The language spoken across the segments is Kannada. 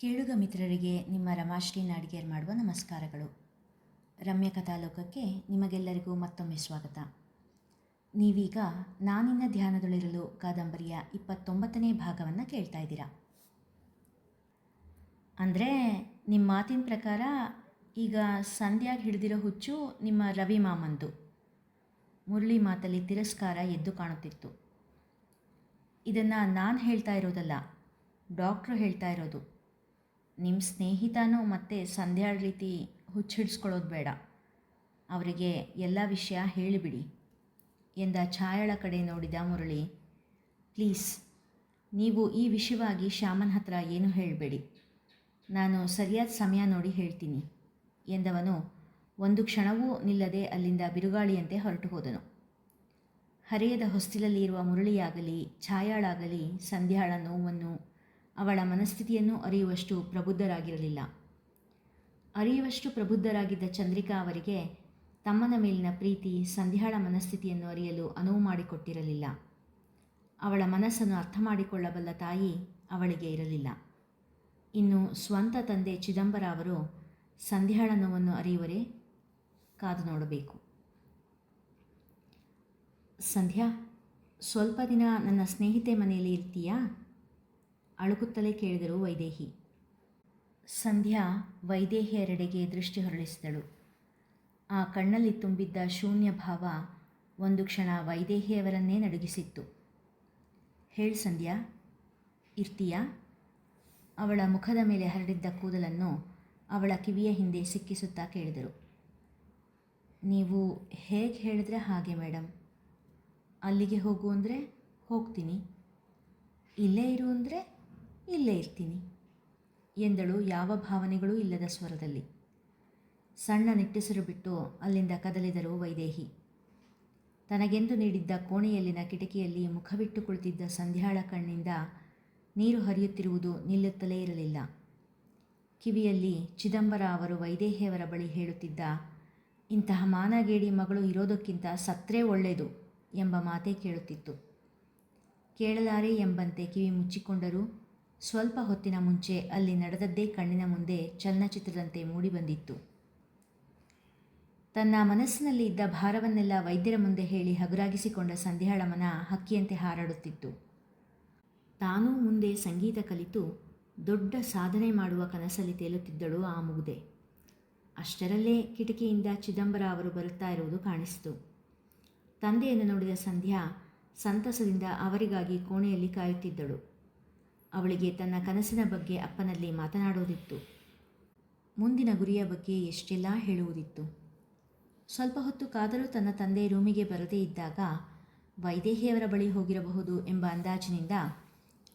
ಕೇಳುಗ ಮಿತ್ರರಿಗೆ ನಿಮ್ಮ ರಮಾಶ್ರೀ ನಾಡಿಗೇರ್ ಮಾಡುವ ನಮಸ್ಕಾರಗಳು. ರಮ್ಯ ಕಥಾಲೋಕಕ್ಕೆ ನಿಮಗೆಲ್ಲರಿಗೂ ಮತ್ತೊಮ್ಮೆ ಸ್ವಾಗತ. ನೀವೀಗ ನಾನಿನ್ನ ಧ್ಯಾನದೊಳಿರಲು ಕಾದಂಬರಿಯ ಇಪ್ಪತ್ತೊಂಬತ್ತನೇ ಭಾಗವನ್ನು ಕೇಳ್ತಾ ಇದ್ದೀರಾ? ಅಂದರೆ ನಿಮ್ಮ ಮಾತಿನ ಪ್ರಕಾರ ಈಗ ಸಂಧ್ಯಾಗಿ ಹಿಡಿದಿರೋ ಹುಚ್ಚು ನಿಮ್ಮ ರವಿ ಮಾಮಂದು. ಮುರಳಿ ಮಾತಲ್ಲಿ ತಿರಸ್ಕಾರ ಎದ್ದು ಕಾಣುತ್ತಿತ್ತು. ಇದನ್ನು ನಾನು ಹೇಳ್ತಾ ಇರೋದಲ್ಲ, ಡಾಕ್ಟ್ರು ಹೇಳ್ತಾ ಇರೋದು. ನಿಮ್ಮ ಸ್ನೇಹಿತನೂ ಮತ್ತು ಸಂಧ್ಯಾಳ ರೀತಿ ಹುಚ್ಚಿಡಿಸ್ಕೊಳ್ಳೋದು ಬೇಡ. ಅವರಿಗೆ ಎಲ್ಲ ವಿಷಯ ಹೇಳಿಬಿಡಿ. ಎಂದ ಛಾಯಾಳ ಕಡೆ ನೋಡಿದ ಮುರಳಿ, ಪ್ಲೀಸ್, ನೀವು ಈ ವಿಷಯವಾಗಿ ಶ್ಯಾಮನ ಹತ್ರ ಏನೂ ಹೇಳಬೇಡಿ. ನಾನು ಸರಿಯಾದ ಸಮಯ ನೋಡಿ ಹೇಳ್ತೀನಿ, ಎಂದವನು ಒಂದು ಕ್ಷಣವೂ ನಿಲ್ಲದೆ ಅಲ್ಲಿಂದ ಬಿರುಗಾಳಿಯಂತೆ ಹೊರಟು ಹೋದನು. ಹರೆಯದ ಹೊಸ್ತಿಲಲ್ಲಿ ಇರುವ ಮುರಳಿಯಾಗಲಿ, ಛಾಯಾಳಾಗಲಿ, ಸಂಧ್ಯಾಳ ನೋವನ್ನು ಅವಳ ಮನಸ್ಥಿತಿಯನ್ನು ಅರಿಯುವಷ್ಟು ಪ್ರಬುದ್ಧರಾಗಿರಲಿಲ್ಲ. ಅರಿಯುವಷ್ಟು ಪ್ರಬುದ್ಧರಾಗಿದ್ದ ಚಂದ್ರಿಕಾ ಅವರಿಗೆ ತಮ್ಮನ ಮೇಲಿನ ಪ್ರೀತಿ ಸಂಧ್ಯಾಳ ಮನಸ್ಥಿತಿಯನ್ನು ಅರಿಯಲು ಅನುವು ಮಾಡಿಕೊಟ್ಟಿರಲಿಲ್ಲ. ಅವಳ ಮನಸ್ಸನ್ನು ಅರ್ಥ ಮಾಡಿಕೊಳ್ಳಬಲ್ಲ ತಾಯಿ ಅವಳಿಗೆ ಇರಲಿಲ್ಲ. ಇನ್ನು ಸ್ವಂತ ತಂದೆ ಚಿದಂಬರ ಅವರು ಸಂಧ್ಯಾಳ ನೋವನ್ನು ಅರಿಯುವರೇ ಕಾದು ನೋಡಬೇಕು. ಸಂಧ್ಯಾ, ಸ್ವಲ್ಪ ದಿನ ನನ್ನ ಸ್ನೇಹಿತೆ ಮನೆಯಲ್ಲಿ ಇರ್ತೀಯಾ? ಅಳುಕುತ್ತಲೇ ಕೇಳಿದರು ವೈದೇಹಿ. ಸಂಧ್ಯಾ ವೈದೇಹಿಯರೆಡೆಗೆ ದೃಷ್ಟಿ ಹೊರಳಿಸಿದಳು. ಆ ಕಣ್ಣಲ್ಲಿ ತುಂಬಿದ್ದ ಶೂನ್ಯ ಭಾವ ಒಂದು ಕ್ಷಣ ವೈದೇಹಿಯವರನ್ನೇ ನಡುಗಿಸಿತ್ತು. ಹೇಳಿ ಸಂಧ್ಯಾ, ಇರ್ತೀಯಾ? ಅವಳ ಮುಖದ ಮೇಲೆ ಹರಡಿದ್ದ ಕೂದಲನ್ನು ಅವಳ ಕಿವಿಯ ಹಿಂದೆ ಸಿಕ್ಕಿಸುತ್ತಾ ಕೇಳಿದರು. ನೀವು ಹೇಗೆ ಹೇಳಿದ್ರೆ ಹಾಗೆ ಮೇಡಮ್ ಅಲ್ಲಿಗೆ ಹೋಗು ಅಂದರೆ ಹೋಗ್ತೀನಿ. ಇಲ್ಲೇ ಇರು ಅಂದರೆ ಇಲ್ಲೇ ಇರ್ತೀನಿ. ಎಂದಳು ಯಾವ ಭಾವನೆಗಳೂ ಇಲ್ಲದ ಸ್ವರದಲ್ಲಿ. ಸಣ್ಣ ನಿಟ್ಟುಸಿರು ಬಿಟ್ಟು ಅಲ್ಲಿಂದ ಕದಲಿದರು ವೈದೇಹಿ. ತನಗೆಂದು ನೀಡಿದ್ದ ಕೋಣೆಯಲ್ಲಿನ ಕಿಟಕಿಯಲ್ಲಿ ಮುಖವಿಟ್ಟು ಕುಳಿತಿದ್ದ ಸಂಧ್ಯಾಳ ಕಣ್ಣಿಂದ ನೀರು ಹರಿಯುತ್ತಿರುವುದು ನಿಲ್ಲುತ್ತಲೇ ಇರಲಿಲ್ಲ. ಕಿವಿಯಲ್ಲಿ ಚಿದಂಬರ ಅವರು ವೈದೇಹಿಯವರ ಬಳಿ ಹೇಳುತ್ತಿದ್ದ, ಇಂತಹ ಮಾನಗೇಡಿ ಮಗಳು ಇರೋದಕ್ಕಿಂತ ಸತ್ರೇ ಒಳ್ಳೆಯದು ಎಂಬ ಮಾತೇ ಕೇಳುತ್ತಿತ್ತು. ಕೇಳಲಾರೆ ಎಂಬಂತೆ ಕಿವಿ ಮುಚ್ಚಿಕೊಂಡರೂ ಸ್ವಲ್ಪ ಹೊತ್ತಿನ ಮುಂಚೆ ಅಲ್ಲಿ ನಡೆದದ್ದೇ ಕಣ್ಣಿನ ಮುಂದೆ ಚಲನಚಿತ್ರದಂತೆ ಮೂಡಿಬಂದಿತ್ತು ತನ್ನ ಮನಸ್ಸಿನಲ್ಲಿ ಇದ್ದ ಭಾರವನ್ನೆಲ್ಲ ವೈದ್ಯರ ಮುಂದೆ ಹೇಳಿ ಹಗುರಾಗಿಸಿಕೊಂಡ ಸಂಧ್ಯಾಳ ಮನ ಹಕ್ಕಿಯಂತೆ ಹಾರಾಡುತ್ತಿತ್ತು. ತಾನೂ ಮುಂದೆ ಸಂಗೀತ ಕಲಿತು ದೊಡ್ಡ ಸಾಧನೆ ಮಾಡುವ ಕನಸಲ್ಲಿ ತೇಲುತ್ತಿದ್ದಳು ಆ ಮುಗುದೆ ಅಷ್ಟರಲ್ಲೇ ಕಿಟಕಿಯಿಂದ ಚಿದಂಬರ ಅವರು ಬರುತ್ತಾ ಇರುವುದು ಕಾಣಿಸಿತು. ತಂದೆಯನ್ನು ನೋಡಿದ ಸಂಧ್ಯಾ ಸಂತಸದಿಂದ ಅವರಿಗಾಗಿ ಕೋಣೆಯಲ್ಲಿ ಕಾಯುತ್ತಿದ್ದಳು. ಅವಳಿಗೆ ತನ್ನ ಕನಸಿನ ಬಗ್ಗೆ ಅಪ್ಪನಲ್ಲಿ ಮಾತನಾಡೋದಿತ್ತು ಮುಂದಿನ ಗುರಿಯ ಬಗ್ಗೆ ಎಷ್ಟೆಲ್ಲ ಹೇಳುವುದಿತ್ತು. ಸ್ವಲ್ಪ ಹೊತ್ತು ಕಾದರೂ ತನ್ನ ತಂದೆ ರೂಮಿಗೆ ಬರದೇ ಇದ್ದಾಗ ವೈದೇಹಿಯವರ ಬಳಿ ಹೋಗಿರಬಹುದು ಎಂಬ ಅಂದಾಜಿನಿಂದ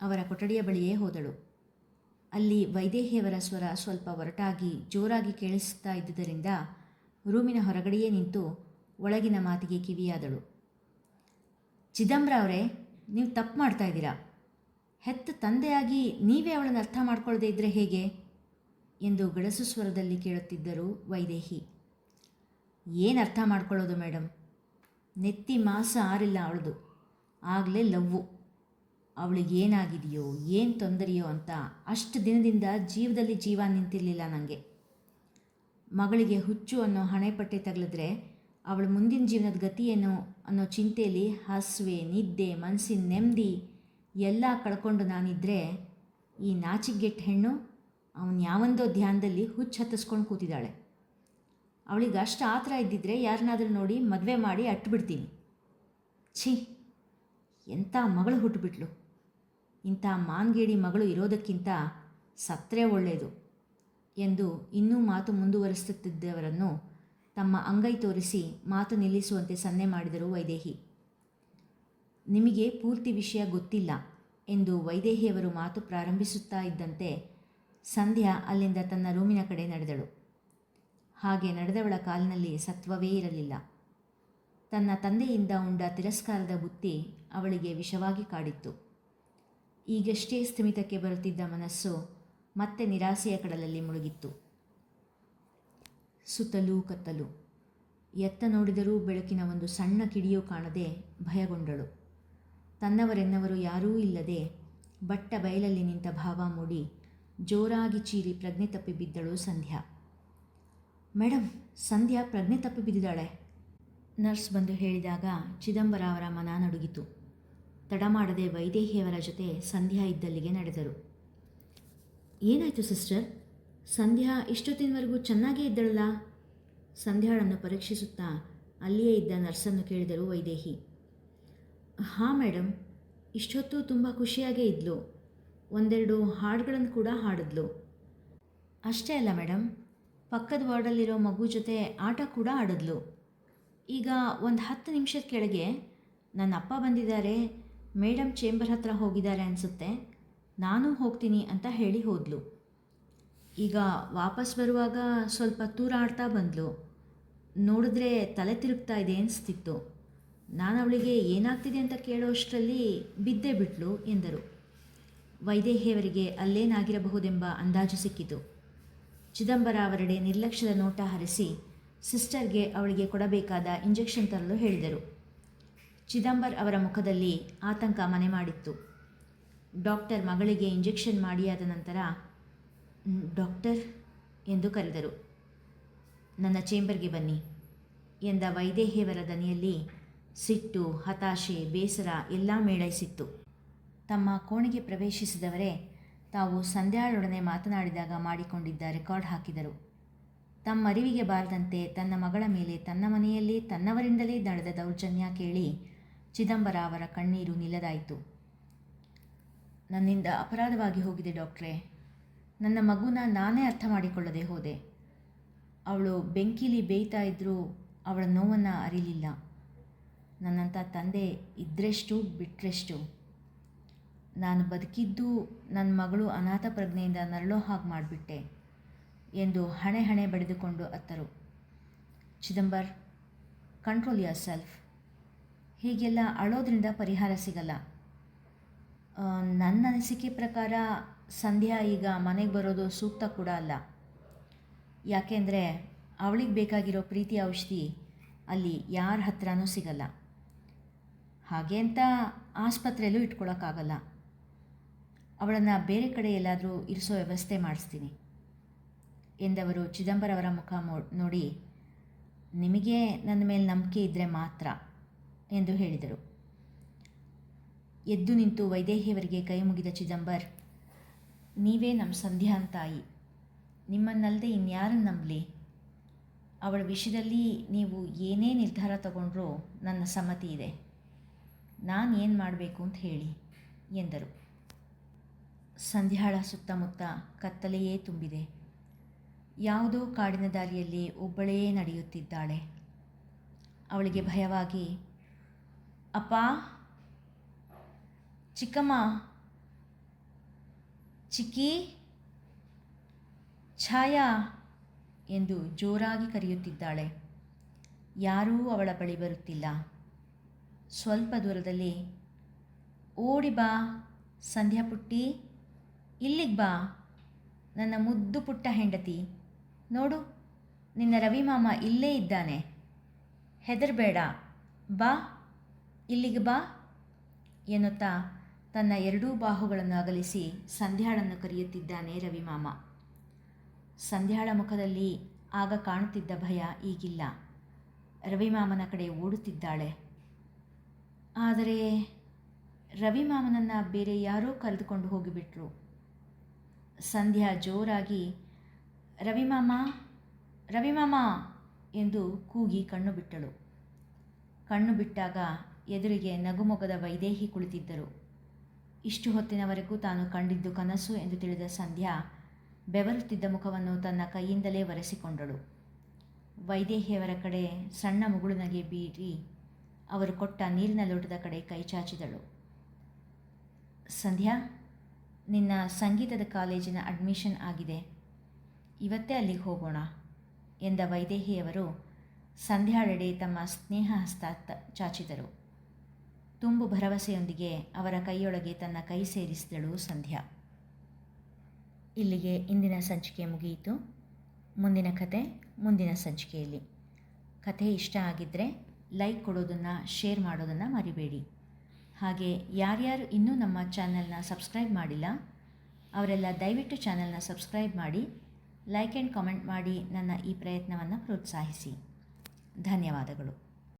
ಅವರ ಕೊಠಡಿಯ ಬಳಿಯೇ ಹೋದಳು. ಅಲ್ಲಿ ವೈದೇಹಿಯವರ ಸ್ವರ ಸ್ವಲ್ಪ ಒರಟಾಗಿ, ಜೋರಾಗಿ ಕೇಳಿಸುತ್ತಾ ಇದ್ದುದರಿಂದ ರೂಮಿನ ಹೊರಗಡೆಯೇ ನಿಂತು ಒಳಗಿನ ಮಾತಿಗೆ ಕಿವಿಯಾದಳು. ಚಿದಂಬ್ರ ಅವರೇ, ನೀವು ತಪ್ಪು ಮಾಡ್ತಾ ಇದ್ದೀರಾ? ಹೆತ್ತ ತಂದೆಯಾಗಿ ನೀವೇ ಅವಳನ್ನು ಅರ್ಥ ಮಾಡ್ಕೊಳ್ಳದೆ ಇದ್ದರೆ ಹೇಗೆ? ಎಂದು ಗಡಸು ಸ್ವರದಲ್ಲಿ ಕೇಳುತ್ತಿದ್ದರು ವೈದೇಹಿ. ಏನು ಅರ್ಥ ಮಾಡ್ಕೊಳ್ಳೋದು ಮೇಡಮ್ ನೆತ್ತಿ ಮಾಸ ಆರಿಲ್ಲ ಅವಳದು. ಆಗಲೇ ಲವ್ವು. ಅವಳಿಗೆ ಏನಾಗಿದೆಯೋ, ಏನು ತೊಂದರೆಯೋ ಅಂತ ಅಷ್ಟು ದಿನದಿಂದ ಜೀವದಲ್ಲಿ ಜೀವ ನಿಂತಿರಲಿಲ್ಲ ನನಗೆ ಮಗಳಿಗೆ ಹುಚ್ಚು ಅನ್ನೋ ಹಣೆಪಟ್ಟೆ ತಗಲಿದ್ರೆ ಅವಳ ಮುಂದಿನ ಜೀವನದ ಗತಿ ಏನು ಅನ್ನೋ ಚಿಂತೆಯಲ್ಲಿ ಹಸುವೆ, ನಿದ್ದೆ ಮನಸ್ಸಿನ ನೆಮ್ಮದಿ ಎಲ್ಲ ಕಳ್ಕೊಂಡು ನಾನಿದ್ದರೆ ಈ ನಾಚಿಗೆಟ್ಟ ಹೆಣ್ಣು ಅವನು ಯಾವಂದೋ ಧ್ಯಾನದಲ್ಲಿ ಹುಚ್ಚು ಹತ್ತಿಸ್ಕೊಂಡು ಕೂತಿದ್ದಾಳೆ. ಅವಳಿಗೆ ಅಷ್ಟು ಆತರ ಇದ್ದಿದ್ರೆ ಯಾರನ್ನಾದರೂ ನೋಡಿ ಮದುವೆ ಮಾಡಿ ಅಟ್ಬಿಡ್ತೀನಿ. ಛೀ ಎಂಥ ಮಗಳು ಹುಟ್ಟುಬಿಟ್ಲು ಇಂಥ ಮಾನ್ಗೇಡಿ ಮಗಳು ಇರೋದಕ್ಕಿಂತ ಸತ್ತರೆ ಒಳ್ಳೆಯದು ಎಂದು ಇನ್ನೂ ಮಾತು ಮುಂದುವರಿಸುತ್ತಿದ್ದವರನ್ನು ತಮ್ಮ ಅಂಗೈ ತೋರಿಸಿ ಮಾತು ನಿಲ್ಲಿಸುವಂತೆ ಸನ್ನೆ ಮಾಡಿದರು ವೈದೇಹಿ. ನಿಮಗೆ ಪೂರ್ತಿ ವಿಷಯ ಗೊತ್ತಿಲ್ಲ ಎಂದು ವೈದೇಹಿಯವರು ಮಾತು ಪ್ರಾರಂಭಿಸುತ್ತಾ ಇದ್ದಂತೆ ಸಂಧ್ಯಾ ಅಲ್ಲಿಂದ ತನ್ನ ರೂಮಿನ ಕಡೆ ನಡೆದಳು. ಹಾಗೆ ನಡೆದವಳ ಕಾಲಿನಲ್ಲಿ ಸತ್ವವೇ ಇರಲಿಲ್ಲ. ತನ್ನ ತಂದೆಯಿಂದ ಉಂಡ ತಿರಸ್ಕಾರದ ಬುತ್ತಿ ಅವಳಿಗೆ ವಿಷವಾಗಿ ಕಾಡಿತ್ತು. ಈಗಷ್ಟೇ ಸ್ಥಿಮಿತಕ್ಕೆ ಬರುತ್ತಿದ್ದ ಮನಸ್ಸು ಮತ್ತೆ ನಿರಾಸೆಯ ಕಡಲಲ್ಲಿ ಮುಳುಗಿತ್ತು. ಸುತ್ತಲೂ ಕತ್ತಲು. ಎತ್ತ ನೋಡಿದರೂ ಬೆಳಕಿನ ಒಂದು ಸಣ್ಣ ಕಿಡಿಯೂ ಕಾಣದೆ ಭಯಗೊಂಡಳು. ತನ್ನವರೆನ್ನವರು ಯಾರೂ ಇಲ್ಲದೆ ಬಟ್ಟ ಬಯಲಲ್ಲಿ ನಿಂತ ಭಾವ ಮೂಡಿ ಜೋರಾಗಿ ಚೀರಿ ಪ್ರಜ್ಞೆ ತಪ್ಪಿ ಬಿದ್ದಳು ಸಂಧ್ಯಾ. ಮೇಡಮ್ ಸಂಧ್ಯಾ ಪ್ರಜ್ಞೆ ತಪ್ಪಿ ಬಿದ್ದಿದ್ದಾಳೆ. ನರ್ಸ್ ಬಂದು ಹೇಳಿದಾಗ ಚಿದಂಬರ ಅವರ ಮನ ನಡುಗಿತು. ತಡ ಮಾಡದೆ ವೈದೇಹಿಯವರ ಜೊತೆ ಸಂಧ್ಯಾ ಇದ್ದಲ್ಲಿಗೆ ನಡೆದರು. ಏನಾಯಿತು ಸಿಸ್ಟರ್? ಸಂಧ್ಯಾ ಇಷ್ಟೊತ್ತಿನವರೆಗೂ ಚೆನ್ನಾಗೇ ಇದ್ದಳಲ್ಲ? ಸಂಧ್ಯಾಳನ್ನು ಪರೀಕ್ಷಿಸುತ್ತಾ ಅಲ್ಲಿಯೇ ಇದ್ದ ನರ್ಸನ್ನು ಕೇಳಿದರು ವೈದೇಹಿ. ಹಾಂ ಮೇಡಮ್ ಇಷ್ಟೊತ್ತು ತುಂಬ ಖುಷಿಯಾಗೇ ಇದ್ಲು. ಒಂದೆರಡು ಹಾಡುಗಳನ್ನು ಕೂಡ ಹಾಡಿದ್ಲು. ಅಷ್ಟೇ ಅಲ್ಲ ಮೇಡಮ್ ಪಕ್ಕದ ವಾರ್ಡಲ್ಲಿರೋ ಮಗು ಜೊತೆ ಆಟ ಕೂಡ ಆಡಿದ್ಲು. ಈಗ ಒಂದು ಹತ್ತು ನಿಮಿಷದ ಕೆಳಗೆ ನನ್ನ ಅಪ್ಪ ಬಂದಿದ್ದಾರೆ. ಮೇಡಮ್ ಚೇಂಬರ್ ಹತ್ರ ಹೋಗಿದ್ದಾರೆ ಅನಿಸುತ್ತೆ. ನಾನು ಹೋಗ್ತೀನಿ ಅಂತ ಹೇಳಿ ಹೋದ್ಲು. ಈಗ ವಾಪಸ್ ಬರುವಾಗ ಸ್ವಲ್ಪ ತೂರಾಡ್ತಾ ಬಂದ್ಲು. ನೋಡಿದ್ರೆ ತಲೆ ತಿರುಗ್ತಾ ಇದೆ ಅನಿಸ್ತಿತ್ತು. ನಾನು ಅವಳಿಗೆ ಏನಾಗ್ತಿದೆ ಅಂತ ಕೇಳೋಷ್ಟರಲ್ಲಿ ಬಿದ್ದೇ ಬಿಟ್ಲು ಎಂದರು. ವೈದೇಹಿಯವರಿಗೆ ಅಲ್ಲೇನಾಗಿರಬಹುದೆಂಬ ಅಂದಾಜು ಸಿಕ್ಕಿತು. ಚಿದಂಬರ ಅವರೆಡೆ ನಿರ್ಲಕ್ಷ್ಯದ ನೋಟ ಹರಿಸಿ ಸಿಸ್ಟರ್ಗೆ ಅವಳಿಗೆ ಕೊಡಬೇಕಾದ ಇಂಜೆಕ್ಷನ್ ತರಲು ಹೇಳಿದರು. ಚಿದಂಬರ್ ಅವರ ಮುಖದಲ್ಲಿ ಆತಂಕ ಮನೆ ಮಾಡಿತ್ತು. ಡಾಕ್ಟರ್ ಮಗಳಿಗೆ ಇಂಜೆಕ್ಷನ್ ಮಾಡಿಯಾದ ನಂತರ ಡಾಕ್ಟರ್ ಎಂದು ಕರೆದರು. ನನ್ನ ಚೇಂಬರ್ಗೆ ಬನ್ನಿ ಎಂದ ವೈದೇಹಿಯವರ ದನಿಯಲ್ಲಿ ಸಿಟ್ಟು, ಹತಾಶೆ, ಬೇಸರ ಎಲ್ಲ ಮೇಳೈಸಿತ್ತು. ತಮ್ಮ ಕೋಣೆಗೆ ಪ್ರವೇಶಿಸಿದವರೇ ತಾವು ಸಂಧ್ಯಾಳೊಡನೆ ಮಾತನಾಡಿದಾಗ ಮಾಡಿಕೊಂಡಿದ್ದ ರೆಕಾರ್ಡ್ ಹಾಕಿದರು. ತಮ್ಮ ಅರಿವಿಗೆ ಬಾರದಂತೆ ತನ್ನ ಮಗಳ ಮೇಲೆ ತನ್ನ ಮನೆಯಲ್ಲಿ ತನ್ನವರಿಂದಲೇ ನಡೆದ ದೌರ್ಜನ್ಯ ಕೇಳಿ ಚಿದಂಬರ ಅವರ ಕಣ್ಣೀರು ನಿಲ್ಲದಾಯಿತು. ನನ್ನಿಂದ ಅಪರಾಧವಾಗಿ ಹೋಗಿದೆ ಡಾಕ್ಟ್ರೆ. ನನ್ನ ಮಗುನ ನಾನೇ ಅರ್ಥ ಮಾಡಿಕೊಳ್ಳದೆ ಹೋದೆ. ಅವಳು ಬೆಂಕಿಲಿ ಬೇಯ್ತಾ ಇದ್ದರೂ ಅವಳ ನೋವನ್ನು ಅರಿಲಿಲ್ಲ. ನನ್ನಂಥ ತಂದೆ ಇದ್ರೆಷ್ಟು ಬಿಟ್ಟರೆಷ್ಟು ನಾನು ಬದುಕಿದ್ದು ನನ್ನ ಮಗಳು ಅನಾಥ ಪ್ರಜ್ಞೆಯಿಂದ ನರಳೋ ಹಾಗೆ ಮಾಡಿಬಿಟ್ಟೆ ಎಂದು ಹಣೆ ಹಣೆ ಬಡಿದುಕೊಂಡು ಅತ್ತರು. ಚಿದಂಬರ್ ಕಂಟ್ರೋಲ್ ಯರ್ ಸೆಲ್ಫ್ ಹೀಗೆಲ್ಲ ಅಳೋದ್ರಿಂದ ಪರಿಹಾರ ಸಿಗಲ್ಲ. ನನ್ನ ಅನಿಸಿಕೆ ಪ್ರಕಾರ ಸಂಧ್ಯಾ ಈಗ ಮನೆಗೆ ಬರೋದು ಸೂಕ್ತ ಕೂಡ ಅಲ್ಲ. ಯಾಕೆಂದರೆ ಅವಳಿಗೆ ಬೇಕಾಗಿರೋ ಪ್ರೀತಿ ಔಷಧಿ ಅಲ್ಲಿ ಯಾರ ಹತ್ರನೂ ಸಿಗಲ್ಲ. ಹಾಗೆ ಅಂತ ಆಸ್ಪತ್ರೆಯಲ್ಲೂ ಇಟ್ಕೊಳ್ಳೋಕ್ಕಾಗಲ್ಲ ಅವಳನ್ನು ಬೇರೆ ಕಡೆ ಎಲ್ಲಾದರೂ ಇರಿಸೋ ವ್ಯವಸ್ಥೆ ಮಾಡಿಸ್ತೀನಿ ಎಂದವರು ಚಿದಂಬರ ಅವರ ಮುಖ ನೋಡಿ, ನಿಮಗೆ ನನ್ನ ಮೇಲೆ ನಂಬಿಕೆ ಇದ್ದರೆ ಮಾತ್ರ ಎಂದು ಹೇಳಿದರು. ಎದ್ದು ನಿಂತು ವೈದೇಹಿಯವರಿಗೆ ಕೈ ಮುಗಿದ ಚಿದಂಬರ್, ನೀವೇ ನಮ್ಮ ಸಂಧ್ಯಾನ್ ತಾಯಿ ನಿಮ್ಮನ್ನಲ್ಲದೆ ಇನ್ಯಾರನ್ನು ನಂಬಲಿ? ಅವಳ ವಿಷಯದಲ್ಲಿ ನೀವು ಏನೇ ನಿರ್ಧಾರ ತಗೊಂಡ್ರೂ ನನ್ನ ಸಮ್ಮತಿ ಇದೆ. ನಾನು ಏನು ಮಾಡಬೇಕು ಅಂತ ಹೇಳಿ ಎಂದರು. ಸಂಧ್ಯಾಳ ಸುತ್ತಮುತ್ತ ಕತ್ತಲೆಯೇ ತುಂಬಿದೆ. ಯಾವುದೋ ಕಾಡಿನ ದಾರಿಯಲ್ಲಿ ಒಬ್ಬಳೇ ನಡೆಯುತ್ತಿದ್ದಾಳೆ. ಅವಳಿಗೆ ಭಯವಾಗಿ, ಅಪ್ಪ, ಚಿಕ್ಕಮ್ಮ, ಚಿಕ್ಕಿ, ಛಾಯಾ ಎಂದು ಜೋರಾಗಿ ಕರೆಯುತ್ತಿದ್ದಾಳೆ. ಯಾರೂ ಅವಳ ಬಳಿ ಬರುತ್ತಿಲ್ಲ. ಸ್ವಲ್ಪ ದೂರದಲ್ಲಿ, ಓಡಿ ಬಾ, ಸಂಧ್ಯಾ ಪುಟ್ಟಿ, ಇಲ್ಲಿಗೆ ಬಾ, ನನ್ನ ಮುದ್ದು ಪುಟ್ಟ ಹೆಂಡತಿ. ನೋಡು, ನಿನ್ನ ರವಿ ಮಾಮ ಇಲ್ಲೇ ಇದ್ದಾನೆ. ಹೆದರಬೇಡ, ಬಾ, ಇಲ್ಲಿಗೆ ಬಾ, ಎನ್ನುತ್ತಾ ತನ್ನ ಎರಡೂ ಬಾಹುಗಳನ್ನು ಅಗಲಿಸಿ ಸಂಧ್ಯಾಳನ್ನು ಕರೆಯುತ್ತಿದ್ದಾನೆ ರವಿ ಮಾಮ. ಸಂಧ್ಯಾಳ ಮುಖದಲ್ಲಿ ಆಗ ಕಾಣುತ್ತಿದ್ದ ಭಯ ಈಗಿಲ್ಲ. ರವಿಮಾಮನ ಕಡೆ ಓಡುತ್ತಿದ್ದಾಳೆ. ಆದರೆ ರವಿ ಮಾಮನನ್ನು ಬೇರೆ ಯಾರೋ ಕರೆದುಕೊಂಡು ಹೋಗಿಬಿಟ್ರು. ಸಂಧ್ಯಾ ಜೋರಾಗಿ, ರವಿ ಮಾಮ ರವಿ ಮಾಮ ಎಂದು ಕೂಗಿ ಕಣ್ಣು ಬಿಟ್ಟಳು. ಕಣ್ಣು ಬಿಟ್ಟಾಗ ಎದುರಿಗೆ ನಗುಮೊಗದ ವೈದೇಹಿ ಕುಳಿತಿದ್ದರು. ಇಷ್ಟು ಹೊತ್ತಿನವರೆಗೂ ತಾನು ಕಂಡಿದ್ದು ಕನಸು ಎಂದು ತಿಳಿದ ಸಂಧ್ಯಾ ಬೆವರುತ್ತಿದ್ದ ಮುಖವನ್ನು ತನ್ನ ಕೈಯಿಂದಲೇ ಒರೆಸಿಕೊಂಡಳು. ವೈದೇಹಿಯವರ ಕಡೆ ಸಣ್ಣ ಮುಗುಳುನಗೆ ಬೀರಿ ಅವರು ಕೊಟ್ಟ ನೀರಿನ ಲೋಟದ ಕಡೆ ಕೈ ಚಾಚಿದಳು. ಸಂಧ್ಯಾ, ನಿನ್ನ ಸಂಗೀತದ ಕಾಲೇಜಿನ ಅಡ್ಮಿಷನ್ ಆಗಿದೆ. ಇವತ್ತೇ ಅಲ್ಲಿಗೆ ಹೋಗೋಣ ಎಂದ ವೈದೇಹಿಯವರು ಸಂಧ್ಯಾಳೆಡೆ ತಮ್ಮ ಸ್ನೇಹ ಹಸ್ತ ಚಾಚಿದರು. ತುಂಬು ಭರವಸೆಯೊಂದಿಗೆ ಅವರ ಕೈಯೊಳಗೆ ತನ್ನ ಕೈ ಸೇರಿಸಿದಳು ಸಂಧ್ಯಾ. ಇಲ್ಲಿಗೆ ಇಂದಿನ ಸಂಚಿಕೆ ಮುಗಿಯಿತು. ಮುಂದಿನ ಕತೆ ಮುಂದಿನ ಸಂಚಿಕೆಯಲ್ಲಿ. ಕಥೆ ಇಷ್ಟ ಆಗಿದ್ದರೆ ಲೈಕ್ ಕೊಡೋದನ್ನು ಶೇರ್ ಮಾಡೋದನ್ನು ಮರಿಬೇಡಿ. ಹಾಗೆ ಯಾರ್ಯಾರು ಇನ್ನೂ ನಮ್ಮ ಚಾನಲ್ನ ಸಬ್ಸ್ಕ್ರೈಬ್ ಮಾಡಿಲ್ಲ, ಅವರೆಲ್ಲ ದಯವಿಟ್ಟು ಚಾನಲ್ನ ಸಬ್ಸ್ಕ್ರೈಬ್ ಮಾಡಿ ಲೈಕ್ ಆ್ಯಂಡ್ ಕಾಮೆಂಟ್ ಮಾಡಿ ನನ್ನ ಈ ಪ್ರಯತ್ನವನ್ನು ಪ್ರೋತ್ಸಾಹಿಸಿ. ಧನ್ಯವಾದಗಳು.